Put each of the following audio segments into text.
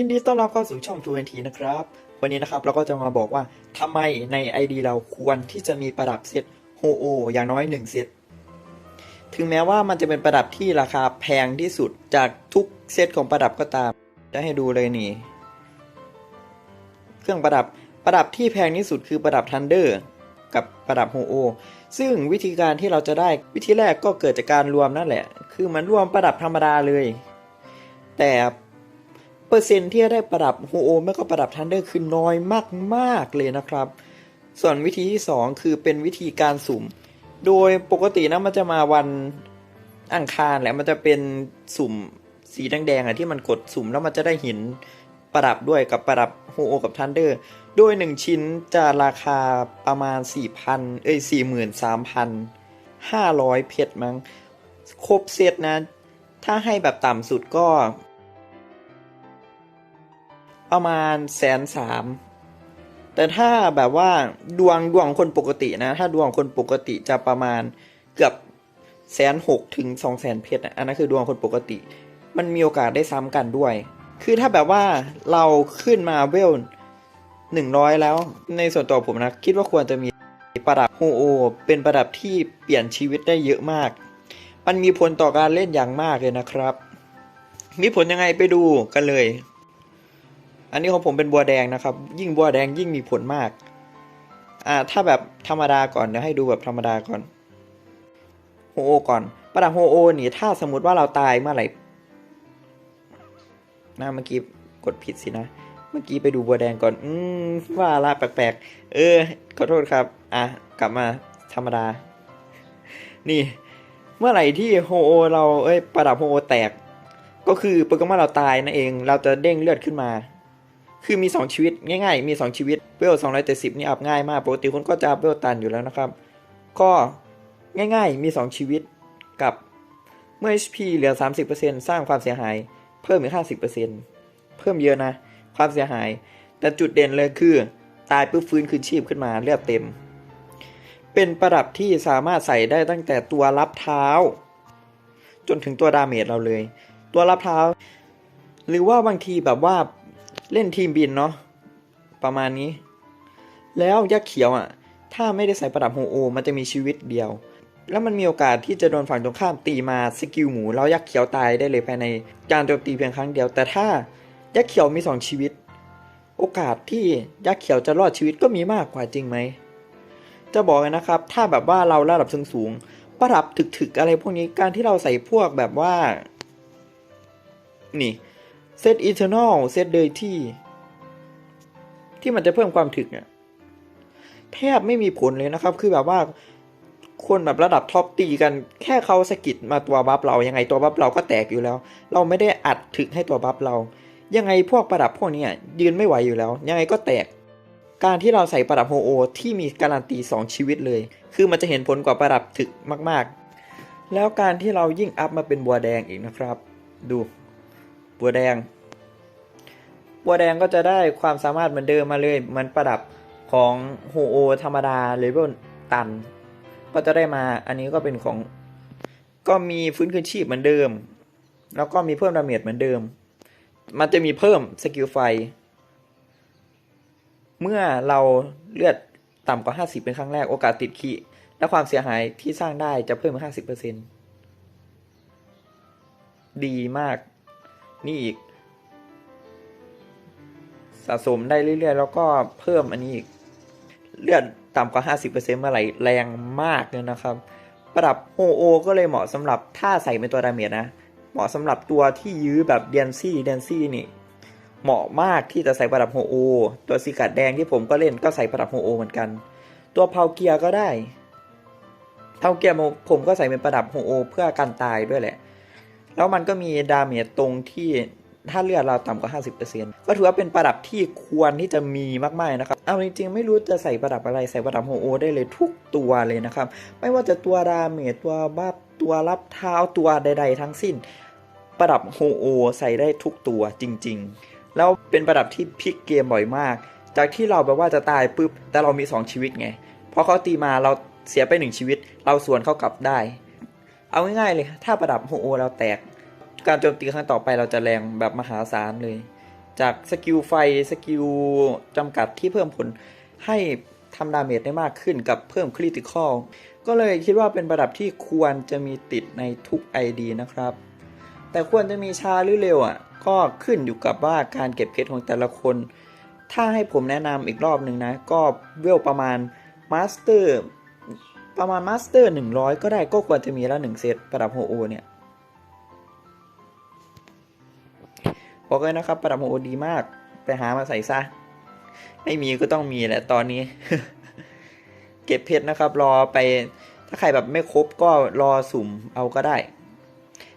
ยินดีต้อนรับเข้าสู่ช่องทูเอนทีนะครับ วันนี้นะครับเราก็จะมาบอกว่าทำไมใน ID เราควรที่จะมีประดับเซตโฮโออย่างน้อยหนึ่งเซต ถึงแม้ว่ามันจะเป็นประดับที่ราคาแพงที่สุดจากทุกเซตของประดับก็ตาม จะให้ดูเลยนี่ เครื่องประดับประดับที่แพงที่สุดคือประดับทันเดอร์กับประดับโฮโอ ซึ่งวิธีการที่เราจะได้วิธีแรกก็เกิดจากการรวมนั่นแหละ คือมันรวมประดับธรรมดาเลย แต่ เปอร์เซ็นต์ที่จะได้ประดับโฮโอไม่ก็ประดับทันเดอร์คือน้อยมากๆเลยนะครับ ส่วนวิธีที่ 2 คือเป็นวิธีการสุ่ม โดยปกตินะมันจะมาวันอังคารแหละมันจะเป็นสุ่มสีแดงๆอะที่มันกดสุ่มแล้วมันจะได้หินประดับด้วยกับประดับโฮโอกับทันเดอร์โดย 1 ชิ้นจะราคาประมาณ 4,000 เอ้ย 43,500 เพชรมั้ง ครบเซตนะ ถ้าให้แบบต่ำสุดก็ ประมาณแสนสามแต่ถ้าแบบว่าดวงดวงคนปกตินะ ถ้าดวงคนปกติจะประมาณเกือบแสนหกถึงสองแสนเพชรอันนั้นคือดวงคนปกติ มันมีโอกาสได้ซ้ำกันด้วย คือถ้าแบบว่าเราขึ้นมาเวลหนึ่งร้อยแล้ว ในส่วนตัวผมนะ คิดว่าควรจะมีประดับโฮโอ เป็นประดับที่เปลี่ยนชีวิตได้เยอะมาก มันมีผลต่อการเล่นอย่างมากเลยนะครับ มีผลยังไงไปดูกันเลย อันนี้ของผมเป็นบัวแดงนะครับ ยิ่งบัวแดงยิ่งมีผลมาก อ่าถ้าแบบธรรมดาก่อนเดี๋ยวให้ดูแบบธรรมดาก่อนโฮโอก่อนประดับโฮโอนี่ถ้าสมมติว่าเราตายเมื่อไหร่นะเมื่อกี้กดผิดสินะ เมื่อกี้ไปดูบัวแดงก่อน อืมว่าละแปลกๆ เออ ขอโทษครับ อะ กลับมาธรรมดา นี่ เมื่อไหร่ที่โฮโอเรา เอ้ย ประดับโฮโอแตก ก็คือโปเกมอนเราตายนั่นเอง เราจะเด้งเลือดขึ้นมา คือมี 2 ชีวิตง่ายๆ มี 2 ชีวิตเวล270 นี่อัพง่ายมากปกติคุณก็จะอัพเวลตันอยู่แล้วนะครับ ก็ง่ายๆ มี 2 ชีวิตกับเมื่อ HP เหลือ 30%สร้างความเสียหาย เพิ่มอีก 50%เพิ่มเยอะนะ ความเสียหาย แต่จุดเด่นเลยคือ ตายปุ๊บฟื้นคืนชีพขึ้นมาเลือดเต็ม เป็นประดับที่สามารถใส่ได้ตั้งแต่ตัวรับเท้า จนถึงตัวดาเมจเราเลย ตัวรับเท้า หรือว่าบางทีแบบว่า เล่นทีมบินเนาะประมาณนี้ แล้วยักษ์เขียวอะ่ะ ถ้าไม่ได้ใส่ประดับโฮโอมันจะมีชีวิตเดียว แล้วมันมีโอกาสที่จะโดนฝั่งตรงข้ามตีมาสกิลหมูแล้วยักษ์เขียวตายได้เลยภายในการโจมตีเพียงครั้งเดียว แต่ถ้ายักษ์เขียวมีสองชีวิต โอกาสที่ยักษ์เขียวจะรอดชีวิตก็มีมากกว่าจริงไหมจะบอกเลยนะครับ ถ้าแบบว่าเราระดับสูงๆประดับถึกๆอะไรพวกนี้การที่เราใส่พวกแบบว่า นี่ เซตอีเทอร์นอลเซตเดยที่ ที่มันจะเพิ่มความถึกเนี่ยแทบไม่มีผลเลยนะครับ คือแบบว่าคนแบบระดับท็อปตีกันแค่เขาสะกิดมาตัวบัฟเรายังไงตัวบัฟเราก็แตกอยู่แล้ว เราไม่ได้อัดถึกให้ตัวบัฟเรา ยังไงพวกประดับพวกเนี้ยยืนไม่ไหวอยู่แล้ว ยังไงก็แตก การที่เราใส่ประดับโฮโอ ที่มีการันตี 2 ชีวิตเลย คือมันจะเห็นผลกว่าประดับถึกมากๆ แล้วการที่เรายิ่งอัพมาเป็นบัวแดงอีกนะครับ ดู บัวแดง บัวแดงก็จะได้ความสามารถเหมือนเดิมมาเลยเหมือนประดับของโฮโอธรรมดาเลเวลตัน ก็จะได้มาอันนี้ก็เป็นของ ก็มีฟื้นคืนชีพเหมือนเดิม แล้วก็มีเพิ่มดาเมจเหมือนเดิม มันจะมีเพิ่มสกิลไฟ เมื่อเราเลือดต่ำกว่า 50 เป็นครั้งแรกโอกาสติดขีและความเสียหายที่สร้างได้จะเพิ่มมา50%ดีมาก นี่อีก สะสมได้เรื่อยๆ แล้วก็เพิ่มอันนี้อีก เลือดต่ำกว่า 50%เมื่อไหร่แรงมากเลยนะครับ ประดับโฮโอก็เลยเหมาะสำหรับถ้าใส่เป็นตัวดาเมจนะ เหมาะสำหรับตัวที่ยื้อแบบเดนซี่เดนซี่นี่ เหมาะมากที่จะใส่ประดับโฮโอ ตัวสีกัดแดงที่ผมก็เล่นก็ใส่ประดับโฮโอเหมือนกัน ตัวเพาเกียก็ได้เพาเกียร์ผมก็ใส่เป็นประดับโฮโอ เพื่อกันตายด้วยแหละ แล้วมันก็มีดาเมจตรงที่ถ้าเลือดเราต่ำกว่า 50%ก็ถือว่าเป็นประดับที่ควรที่จะมีมากๆนะครับ เอาจริงๆ ไม่รู้จะใส่ประดับอะไรใส่ประดับโฮโอได้เลยทุกตัวเลยนะครับ ไม่ว่าจะตัวดาเมจตัวบัฟตัวรับเท้าตัวใด ๆ ทั้งสิ้น ประดับโฮโอใส่ได้ทุกตัวจริง ๆ แล้วเป็นประดับที่พลิกเกมบ่อยมาก จากที่เราแบบว่าจะตายปุ๊บแต่เรามี 2 ชีวิตไงพอเขาตีมาเราเสียไปหนึ่งชีวิต เราสวนเข้ากลับได้ เอาง่ายๆเลย ถ้าประดับโฮโอเราแตก การโจมตีครั้งต่อไปเราจะแรงแบบมหาศาลเลย จากสกิลไฟสกิลจำกัดที่เพิ่มผลให้ทำดาเมจได้มากขึ้นกับเพิ่มคริติคอลก็เลยคิดว่าเป็นประดับที่ควรจะมีติดในทุก ID นะครับ แต่ควรจะมีช้าหรือเร็วอะ ก็ขึ้นอยู่กับว่าการเก็บเพชรของแต่ละคน ถ้าให้ผมแนะนำอีกรอบหนึ่งนะ ก็เวลประมาณมาสเตอร์ ประมาณมาสเตอร์100ก็ได้ก็ควรจะมีแล้วหนึ่งเซตประดับโฮโอเนี่ยบอกเลยนะครับประดับโฮโอดีมาก ไปหามาใส่ซะ ไม่มีก็ต้องมีแหละตอนนี้ เก็บเพชรนะครับ รอไปถ้าใครแบบไม่ครบก็รอสุ่มเอาก็ได้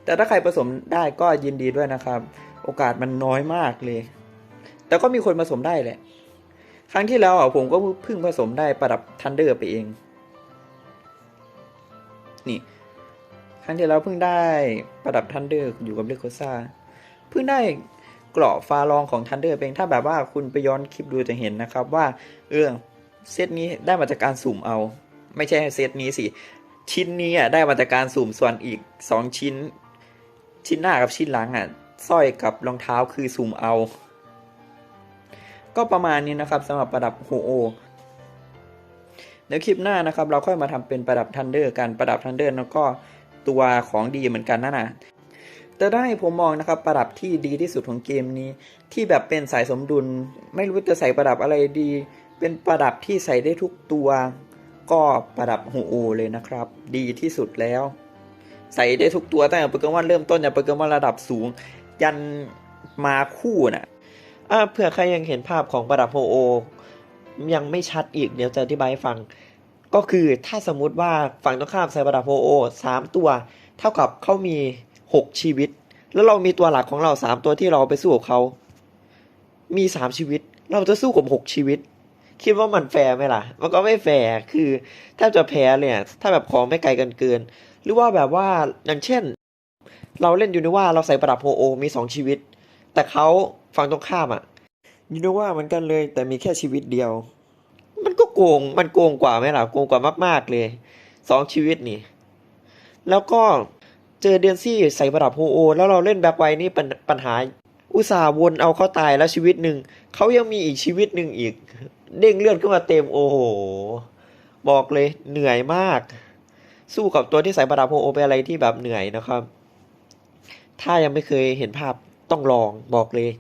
แต่ถ้าใครผสมได้ก็ยินดีด้วยนะครับ โอกาสมันน้อยมากเลย แต่ก็มีคนผสมได้แหละ ครั้งที่แล้วอะผมก็เพิ่งผสมได้ประดับทันเดอร์ไปเอง นี่ ครั้งที่แล้วเพิ่งได้ประดับทันเดอร์อยู่กับเลโคซ่าเพิ่งได้เกราะฟาลองของทันเดอร์เองถ้าแบบว่าคุณไปย้อนคลิปดูจะเห็นนะครับว่าเออเซตนี้ได้มาจากการสุ่มเอา ไม่ใช่เซตนี้สิ ชิ้นนี้อะได้มาจากการสุ่มส่วนอีกสองชิ้น ชิ้นหน้ากับชิ้นหลังอะสร้อยกับรองเท้าคือสุ่มเอา ก็ประมาณนี้นะครับสำหรับประดับโฮโอ เดี๋ยวคลิปหน้านะครับเราค่อยมาทำเป็นประดับทันเดอร์กันประดับทันเดอร์แล้วก็ตัวของดีเหมือนกันนั่นน่ะแต่ได้ผมมองนะครับประดับที่ดีที่สุดของเกมนี้ ที่แบบเป็นสายสมดุล ไม่รู้จะใส่ประดับอะไรดี เป็นประดับที่ใส่ได้ทุกตัว ก็ประดับโฮโอเลยนะครับ ดีที่สุดแล้ว ใส่ได้ทุกตัวตั้งแต่โปเกมอนเริ่มต้นจากโปเกมอนระดับสูง ยันมาคู่น่ะอ่าเผื่อใครยังเห็นภาพของประดับโฮโอ ยังไม่ชัดอีกเดี๋ยวจะอธิบายให้ฟัง ก็คือถ้าสมมุติว่าฝั่งตรงข้ามใส่ประดับโฮโอสามตัว เท่ากับเขามีหกชีวิต แล้วเรามีตัวหลักของเราสามตัวที่เราไปสู้กับเขา มีสามชีวิต เราจะสู้กับหกชีวิต คิดว่ามันแฟร์ไหมล่ะ มันก็ไม่แฟร์คือแทบจะแพ้เลยถ้าแบบของไม่ไกลกันเกิน หรือว่าแบบว่าอย่างเช่น เราเล่นอยู่นว่าเราใส่ประดับโฮโอมีสองชีวิต แต่เขาฝั่งตรงข้ามอะ ยูโนว่าเหมือนกันเลย แต่มีแค่ชีวิตเดียว มันก็โกง มันโกงกว่าไหมล่ะ โกงกว่ามาก ๆ เลยสองชีวิตนี่ แล้วก็เจอเดนซี่ใส่ประดับโฮโอ แล้วเราเล่นแบ็คไวนี่ปัญปัญหา อุตส่าห์วนเอาเขาตายแล้วชีวิตหนึ่ง เขายังมีอีกชีวิตหนึ่งอีก เด้งเลือดขึ้นมาเต็มโอ้โห บอกเลยเหนื่อยมาก สู้กับตัวที่ใส่ประดับโฮโอเป็นอะไรที่แบบเหนื่อยนะครับ ถ้ายังไม่เคยเห็นภาพต้องลองบอกเลย